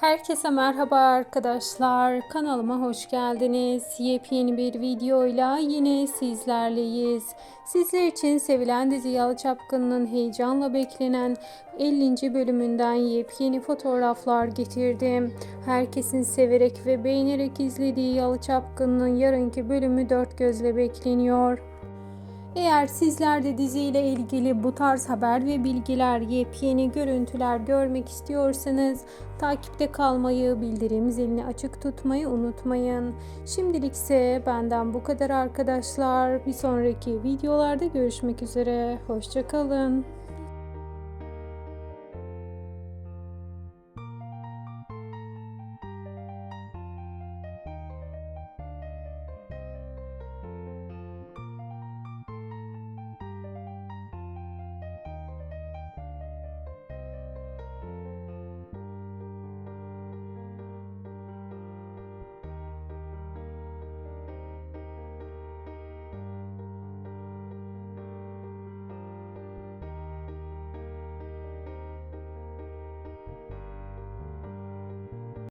Herkese merhaba arkadaşlar. Kanalıma hoş geldiniz. Yepyeni bir videoyla yine sizlerleyiz. Sizler için sevilen dizi Yalı Çapkını'nın heyecanla beklenen 50. bölümünden yepyeni fotoğraflar getirdim. Herkesin severek ve beğenerek izlediği Yalı Çapkını'nın yarınki bölümü dört gözle bekleniyor. Eğer sizler de diziyle ilgili bu tarz haber ve bilgiler, yepyeni görüntüler görmek istiyorsanız takipte kalmayı, bildirim zilini açık tutmayı unutmayın. Şimdilik ise benden bu kadar arkadaşlar. Bir sonraki videolarda görüşmek üzere. Hoşçakalın.